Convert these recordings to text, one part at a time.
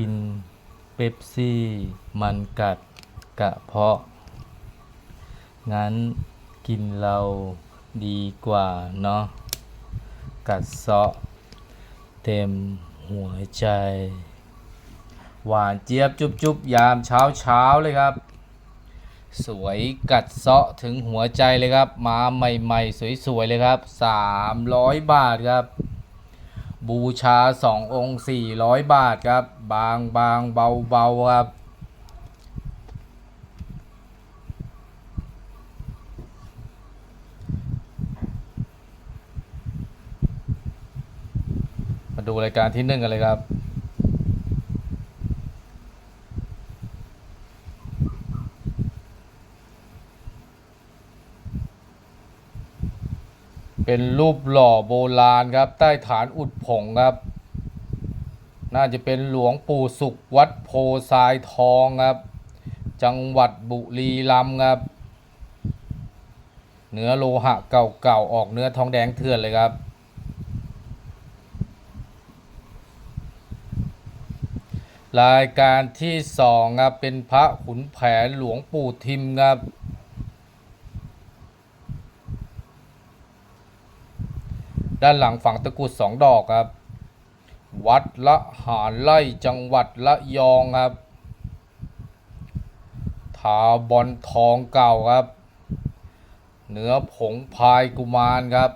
กินเป๊ปซี่ มันกัดกระเพาะ งั้นกินเราดีกว่าเนาะ กัดเซาะ เต็มหัวใจ หวานเจี๊ยบจุบจุบยามเช้าเช้าเลยครับ สวยกัดเซาะถึงหัวใจเลยครับ มาใหม่ ๆ สวย ๆ เลยครับ 300 บาทครับ บูชา 2 องค์ 400 บาทครับ บางบางเบาเบาครับ มาดูรายการที่หนึ่งกันเลยครับ เป็นรูปหล่อโบราณครับ ใต้ฐานอุดผงครับ น่าจะเป็นหลวงปู่สุขวัดโพทรายทองครับ จังหวัดบุรีรัมย์ครับ เนื้อโลหะเก่าๆ ออกเนื้อทองแดงเถื่อนเลยครับ รายการที่สองครับ เป็นพระขุนแผนหลวงปู่ทิมครับ ด้านหลังฝังตะกุดสองดอกครับ วัดละหารไล่จังหวัดละยองครับทาบอลทองเก่าครับ เนื้อผงพายกุมารครับ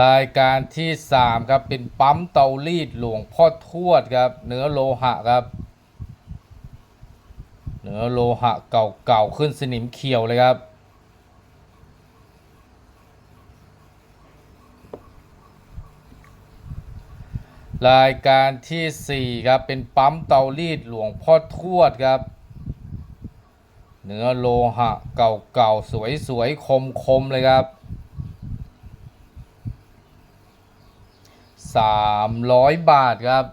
รายการที่สามครับ เป็นปั๊มเตารีดหลวงพ่อทวดครับ เนื้อโลหะครับ เนื้อโลหะเก่าๆขึ้นสนิมเขียวเลยครับรายการที่ 4 ครับ เป็นปั๊มเตารีดหลวงพ่อทวดครับ เนื้อโลหะเก่าๆ สวยๆ คมๆ เลยครับ 300 บาทครับ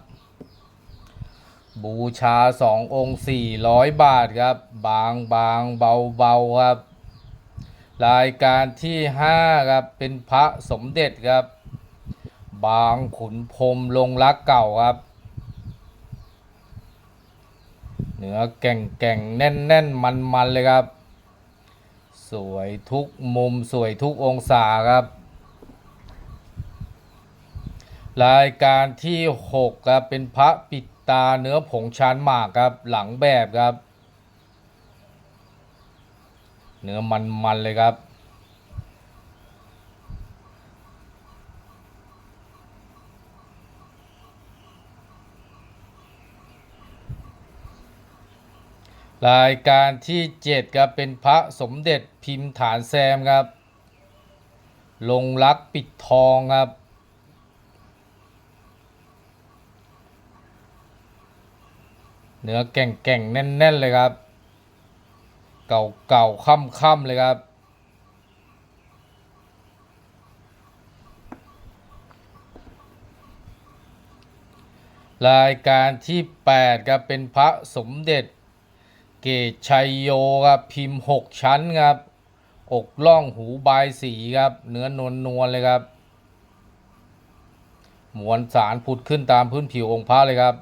บูชา2ององค์400บาทครับ บางบางเบาเบาครับ รายการที่5ครับเป็นพระสมเด็จครับ บางขุนพรมลงรักเก่าครับเนื้อแก่งแก่งแน่นแน่นมันมันเลยครับ สวยทุกมุมสวยทุกองศาครับ รายการที่6ครับเป็นพระปิด ตาเนื้อผงชานหมากครับ หลังแบบครับ เนื้อมันมันๆเลยครับ รายการที่ 7 ครับ เป็นพระสมเด็จพิมพ์ฐานแซมครับ ลงรักปิดทองครับ เนื้อแก่งแก่งๆแน่นๆเลยครับ เก่าเก่าค่ำค่ำๆเลยครับรายการที่ 8 ครับ เป็นพระสมเด็จ เกตชัยโยครับ พิมพ์ 6 ชั้นครับ อกล่องหูบายสีครับ เนื้อนวลนวลเลยครับ มวลสารผุดขึ้นตามพื้นผิวองค์พระเลยครับ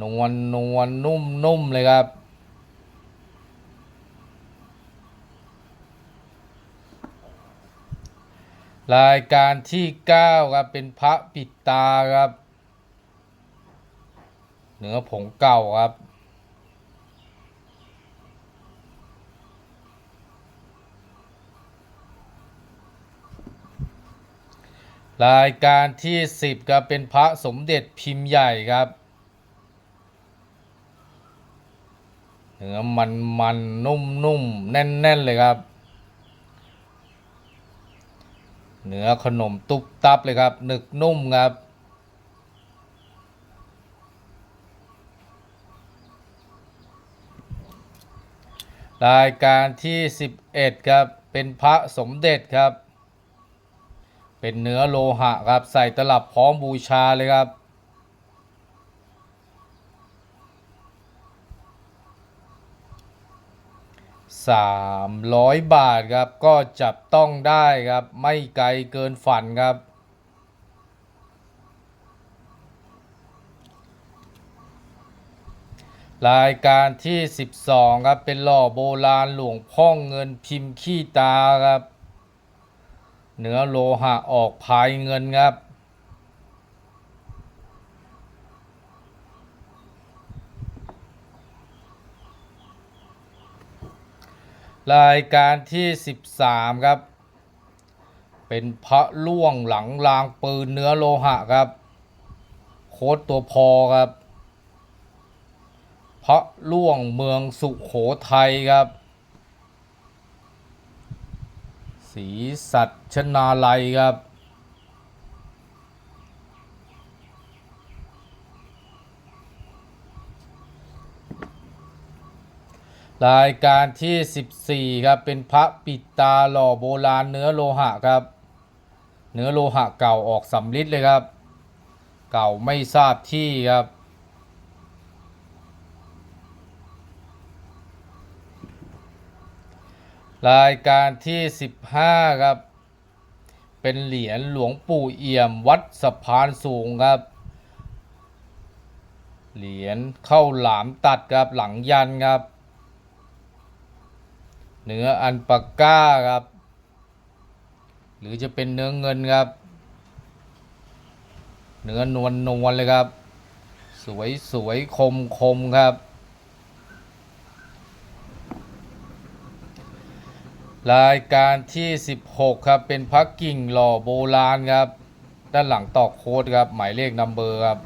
นวลนวลนุ่มนุ่มเลยครับ รายการที่ 9 ครับ เป็นพระปิดตาครับเนื้อผงเก่าครับ รายการที่ 10 ครับ เป็นพระสมเด็จพิมพ์ใหญ่ครับ เนื้อมันมันนุ่มนุ่มแน่นแน่นๆเลยครับ เนื้อขนมตุบตับเลยครับ หนึกนุ่มครับ รายการที่ 11 ครับ เป็นพระสมเด็จครับ เป็นเนื้อโลหะครับ ใส่ตลับพร้อมบูชาเลยครับ 300 บาทครับ ก็จับต้องได้ครับ ไม่ไกลเกินฝันครับ รายการที่ 12 ครับ เป็นหล่อโบราณหลวงพ่อเงินพิมพ์ขี้ตาครับ เหนือโลหะออกพายเงินครับ รายการที่ 13 ครับ เป็นพระล่วงหลังรางปืนเนื้อโลหะครับ โค้ดตัวพอครับ พระล่วงเมืองสุขโขทัยครับ สีสัตชนาลัยครับ รายการที่ 14 ครับ เป็นพระปิดตาหล่อโบราณเนื้อโลหะครับ เนื้อโลหะเก่าออกสำลิดเลยครับ เก่าไม่ทราบที่ครับ รายการที่ 15 ครับ เป็นเหรียญหลวงปู่เอี่ยมวัดสะพานสูงครับ เหรียญเข้าหลามตัดครับหลังยันครับ เนื้ออันปากก้าครับ หรือจะเป็นเนื้อเงินครับ เนื้อนวลนวลเลยครับ สวยสวยคมคมครับ รายการที่ 16 ครับ เป็นพักกิ่งหล่อโบราณครับ ด้านหลังตอกโค้ดครับ หมายเลขนัมเบอร์ครับ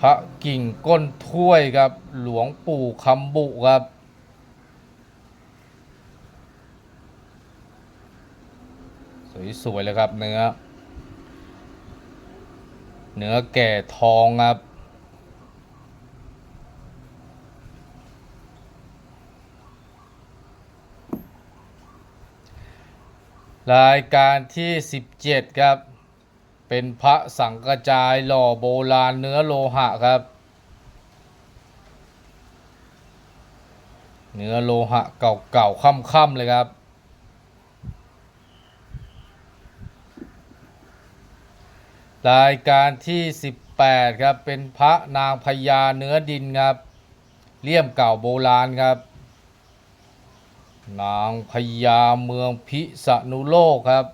พระกิ่งก้นถ้วยครับ หลวงปู่คำบุครับสวยๆเลยครับเนื้อ เนื้อแก่ทองครับ รายการที่ 17 ครับ เป็นพระสังกระจายหล่อโบราณเนื้อโลหะครับ เนื้อโลหะเก่าๆค่ำๆเลยครับ รายการที่ 18 ครับ เป็นพระนางพญาเนื้อดินครับ เลี่ยมเก่าโบราณครับ นางพญาเมืองพิษณุโลกครับ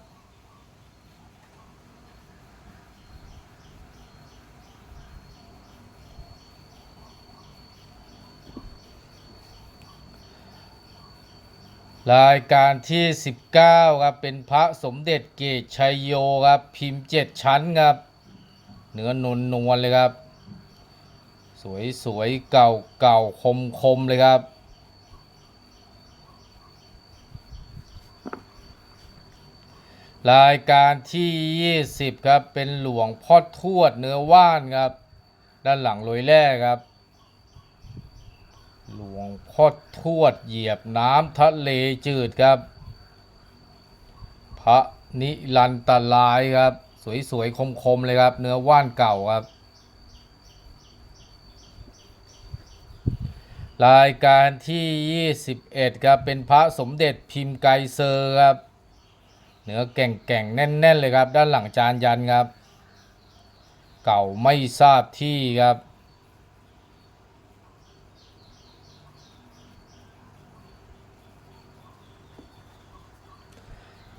รายการที่ 19 ครับ เป็นพระสมเด็จเกตชัยโยครับ พิมพ์เจ็ดชั้นครับ เนื้อนวลนวลเลยครับ สวยสวยเก่าเก่าคมคมเลยครับ รายการที่ 20 ครับ เป็นหลวงพ่อทวดเนื้อว่านครับ ด้านหลังโรยแร่ครับ หลวงพ่อทวดเหยียบน้ำทะเลจืดครับ พระนิรันตรายครับ สวยๆ คมๆ เลยครับ เนื้อว่านเก่าครับ รายการที่ 21 ครับ เป็นพระสมเด็จพิมพ์ไกเซอร์ครับ เนื้อแก่งๆ แน่น ๆ เลยครับ ด้านหลังจานยันครับ เก่าไม่ทราบที่ครับ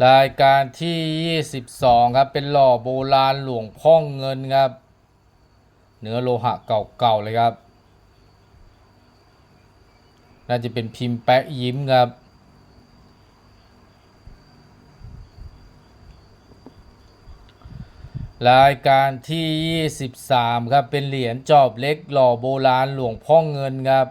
รายการที่ 22 ครับ เป็นหล่อโบราณหลวงพ่องเงินครับ เนื้อโลหะเก่าๆเลยครับ น่าจะเป็นพิมพ์แปะยิ้มครับ รายการที่ 23 ครับ เป็นเหรียญจอบเล็กหล่อโบราณหลวงพ่องเงินครับ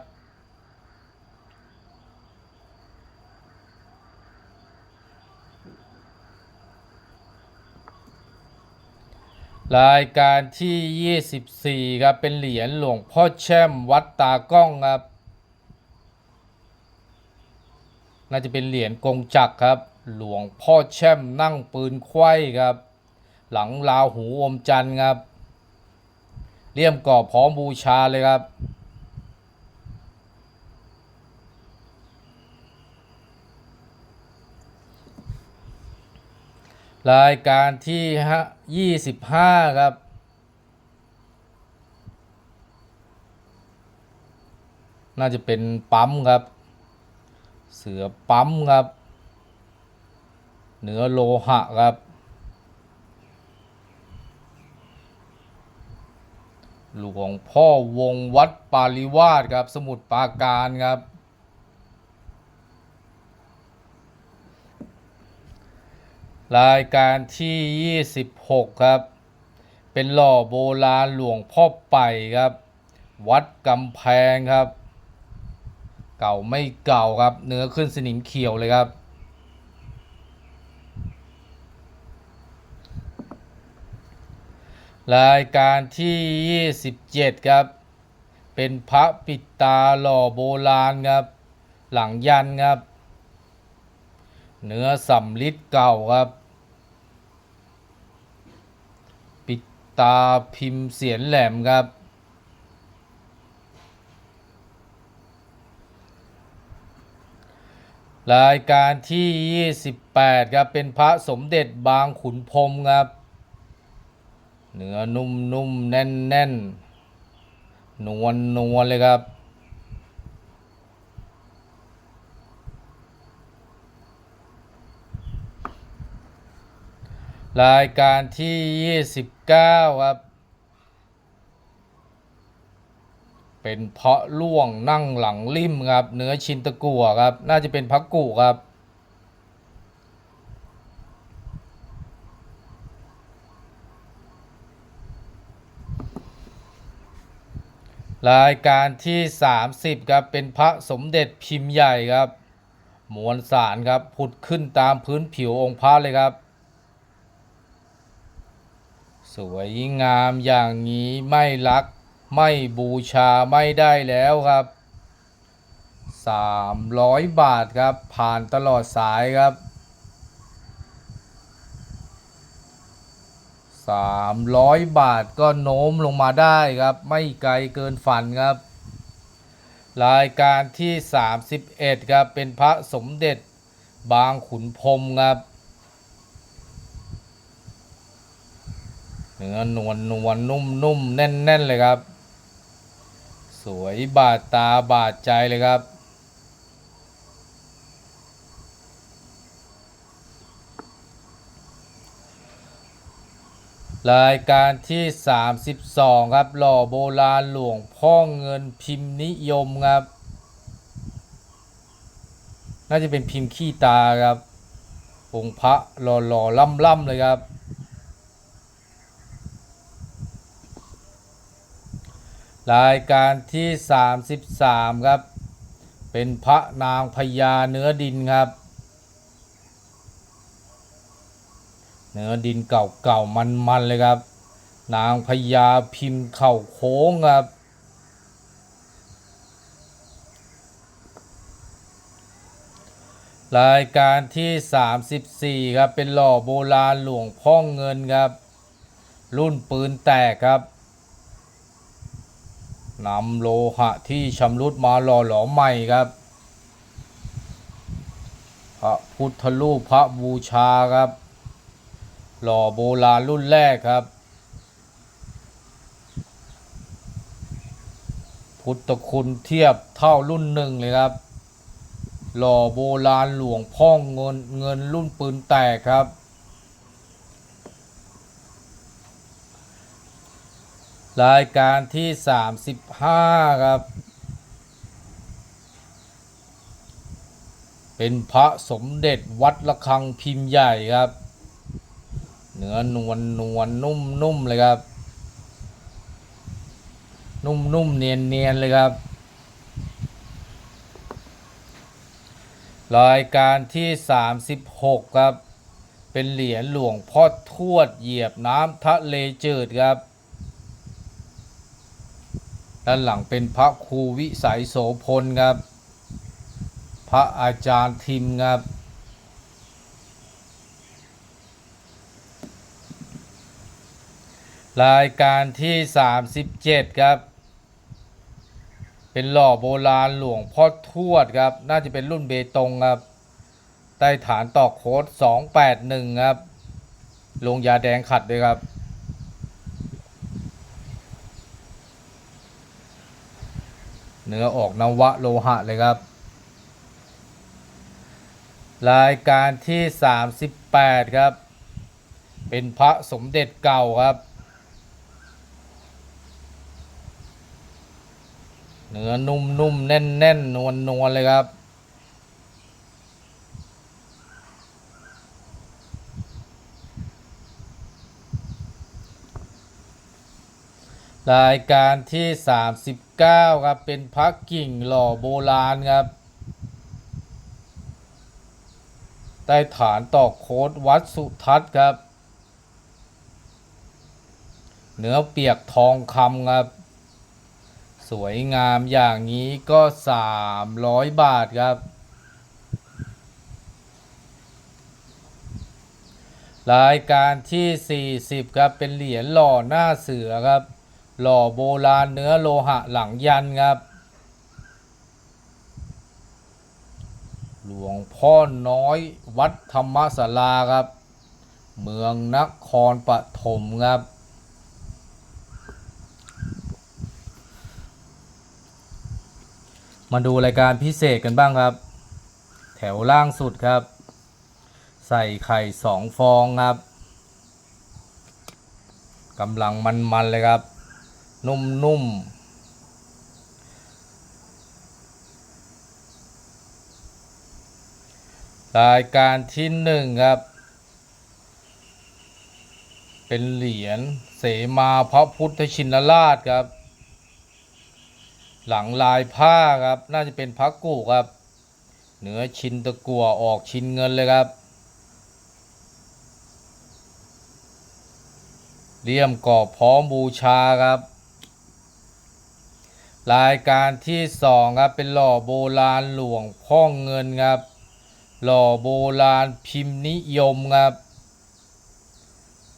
รายการที่ 24 ครับ เป็นเหรียญหลวงพ่อแช่มวัดตากล้องครับ น่าจะเป็นเหรียญกงจักครับ หลวงพ่อแช่มนั่งปืนไขว้ครับ หลังลาวหูอมจันทร์ครับ เลี่ยมก่อบพร้อมบูชาเลยครับ รายการที่ห้ายี่สิบห้าครับ น่าจะเป็นปั๊มครับ เสือปั๊มครับเนื้อโลหะครับ หลวงพ่อวงวัดปาริวาสครับ สมุทรปราการครับ รายการที่ 26 ครับ เป็นหล่อโบราณหลวงพ่อไป่ครับ วัดกำแพงครับ เก่าไม่เก่าครับ เนื้อขึ้นสนิมเขียวเลยครับ รายการที่ 27 ครับ เป็นพระปิดตาหล่อโบราณครับ หลังยันครับ เนื้อสำลิดเก่าครับ ปิดตาพิมพ์เสียนแหลมครับ รายการที่ 28 ครับ เป็นพระสมเด็จบางขุนพรมครับ เนื้อนุ่มๆ แน่นๆ นวลนวลเลยครับ รายการที่ 29 ครับ เป็นเพาะล่วงนั่งหลังริมครับ เนื้อชินตะกัวครับ น่าจะเป็นพักกุครับ รายการที่ 30 ครับ เป็นพระสมเด็จพิมพ์ใหญ่ครับ มวลสารครับ ผุดขึ้นตามพื้นผิวองค์พระเลยครับ สวยงามอย่างนี้ไม่รัก ไม่บูชาไม่ได้แล้วครับ 300 บาทครับ ผ่านตลอดสายครับ 300 บาทก็โน้มลงมาได้ครับ ไม่ไกลเกินฝันครับ รายการที่ 31 ครับ เป็นพระสมเด็จบางขุนพรมครับ เนื้อนวลนวลนุ่มนุ่มแน่นแน่นเลยครับ สวยบาดตาบาดใจเลยครับ รายการที่ 32 ครับ หล่อโบราณหลวงพ่อเงินพิมพ์นิยมครับ น่าจะเป็นพิมพ์ขี้ตาครับองค์พระหล่อๆล่ำๆเลยครับ รายการที่ 33 ครับ เป็นพระนางพญาเนื้อดินครับ เนื้อดินเก่าๆมันๆเลยครับ นางพญาพิมพ์เข่าโค้งครับ รายการที่ 34 ครับ เป็นหล่อโบราณหลวงพ่อเงินครับ รุ่นปืนแตกครับ นำโลหะที่ชำรุดมาหล่อหลอมใหม่ครับ พระพุทธรูปพระบูชาครับ หล่อโบราณรุ่นแรกครับ พุทธคุณเทียบเท่ารุ่นหนึ่งเลยครับ หล่อโบราณหลวงพ่องเงินเงินรุ่นปืนแตกครับ รายการที่ 35 ครับ เป็นพระสมเด็จวัดระฆังพิมพ์ใหญ่ครับ เนื้อนวลนวลนุ่มนุ่มเลยครับ นุ่มนุ่มเนียนเนียนเลยครับ รายการที่ 36 ครับ เป็นเหรียญหลวงพ่อทวดเหยียบน้ำทะเลจืดครับ ด้านหลังเป็นพระครูวิสัยโสพลครับ พระอาจารย์ทิมครับรายการที่ 37 ครับ เป็นหล่อโบราณหลวงพ่อทวดครับ น่าจะเป็นรุ่นเบตงครับ ใต้ฐานต่อโค้ด281 ครับ ลงยาแดงขัดด้วยครับ เนื้อออกนวะโลหะเลยครับ รายการที่ 38 ครับ เป็นพระสมเด็จเก่าครับ เนื้อนุ่มๆแน่นๆนวลๆเลยครับรายการที่ 39 ครับเป็นพระกิ่งหล่อโบราณครับใต้ฐานตอกโคดวัดสุทัศน์ครับ เนื้อเปียกทองคำครับ สวยงามอย่างนี้ก็ 300 บาทครับ รายการที่ 40 ครับ เป็นเหรียญหล่อหน้าเสือครับ หล่อโบราณเนื้อโลหะหลังยันครับ หลวงพ่อน้อยวัดธรรมศาลาครับ เมืองนครปฐมครับ มาดูรายการพิเศษกันบ้างครับ แถวล่างสุดครับ ใส่ไข่สองฟองครับกำลังมันๆเลยครับ นุ่มๆ รายการที่หนึ่งครับ เป็นเหรียญเสมาพระพุทธชินราชครับ หลังลายผ้าครับ น่าจะเป็นพระกุครับ เหนือชินตะกัวออกชินเงินเลยครับเลี่ยมกรอบพร้อมบูชาครับ รายการที่สองครับเป็นหล่อโบราณหลวงพ่อเงินครับ หล่อโบราณพิมพ์นิยมครับ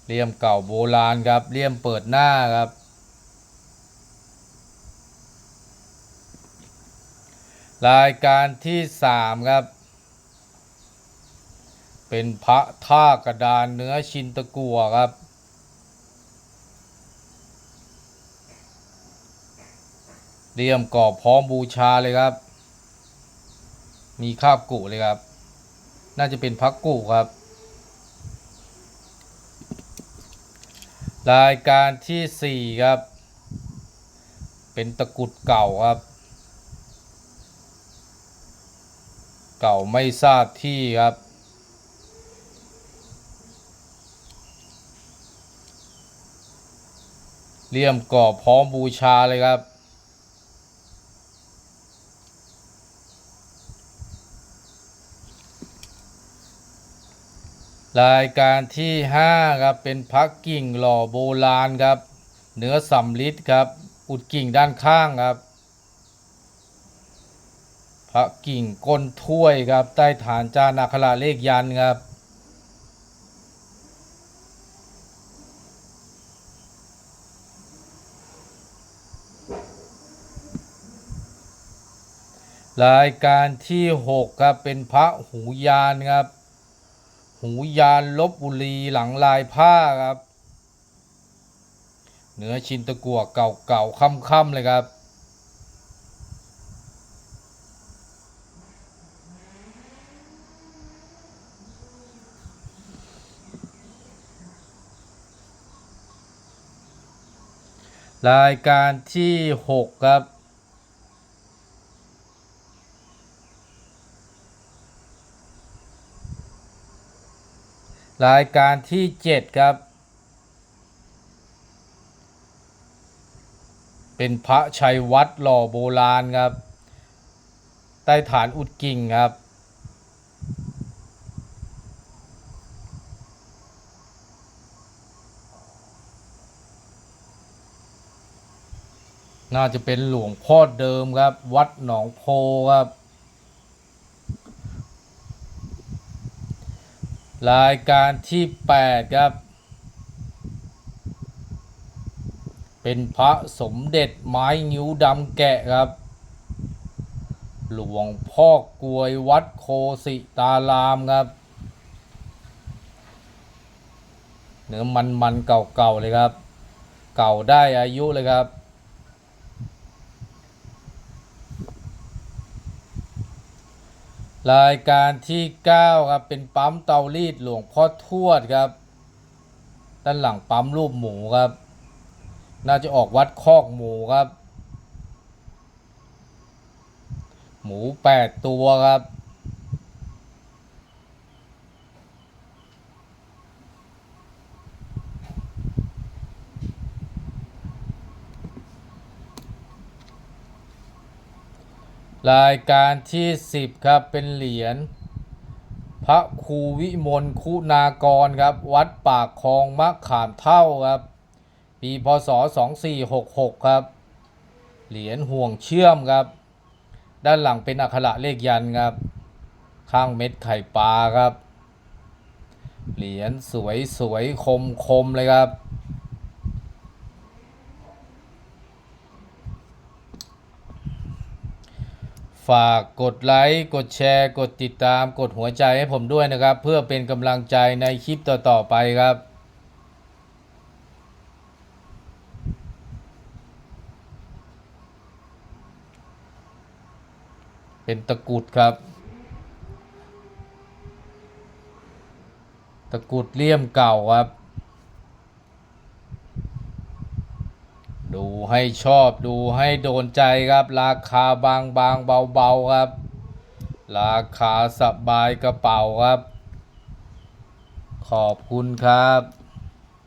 เลี่ยมเก่าโบราณครับเลี่ยมเปิดหน้าครับ รายการที่สามครับ เป็นพระท่ากระดานเนื้อชินตะกัวครับ เรียมกรอบพร้อมบูชาเลยครับ มีคาบกุเลยครับ น่าจะเป็นพักกุครับ รายการที่สี่ครับ เป็นตะกรุดเก่าครับ เก่าไม่ทราบที่ครับเลี่ยมกรอบพร้อมบูชาเลยครับ รายการที่ 5 ครับ เป็นพักกิ่งหล่อโบราณครับ เนื้อสำลิดครับ อุดกิ่งด้านข้างครับพระกิ่งก้นถ้วยครับ ใต้ฐานจานาคราเลขยันครับรายการที่ 6 ครับ เป็นพระหูยานครับ หูยานลบบุรีหลังลายผ้าครับ เนื้อชินตะกัวเก่าๆค่ำๆเลยครับรายการที่ 6 ครับ รายการที่ 7 ครับ เป็นพระชัยวัดหล่อโบราณครับ ใต้ฐานอุดกิ่งครับ น่าจะเป็นหลวงพ่อเดิมครับ วัดหนองโพครับ รายการที่ 8 ครับ เป็นพระสมเด็จไม้งิ้วดำแกะครับ หลวงพ่อกลวยวัดโคสิตารามครับ เนื้อมันมันๆเก่าๆเลยครับ เก่าได้อายุเลยครับ รายการที่ 9 ครับ เป็นปั๊มเตารีดหลวงพ่อทวดครับ ด้านหลังปั๊มรูปหมูครับ น่าจะออกวัดคอกหมูครับ หมู 8 ตัวครับ รายการที่ 10 ครับ เป็นเหรียญพระครูวิมลคุณากรครับ วัดปากคลองมะขามเท่าครับ ปีพศ 2466 ครับ เหรียญห่วงเชื่อมครับ ด้านหลังเป็นอักขระเลขยันครับ ข้างเม็ดไข่ปลาครับ เหรียญสวยสวยคมคมเลยครับ ฝากกดไลค์ กดแชร์ กดติดตาม กดหัวใจให้ผมด้วยนะครับ เพื่อเป็นกำลังใจในคลิปต่อ ๆ ไปครับเป็นตะกุดครับ ตะกุดเลี่ยมเก่าครับ ดู ให้ชอบดูให้โดนใจครับ ราคาบางบางเบาเบาๆครับ ราคาสบายกระเป๋าครับ ขอบคุณครับ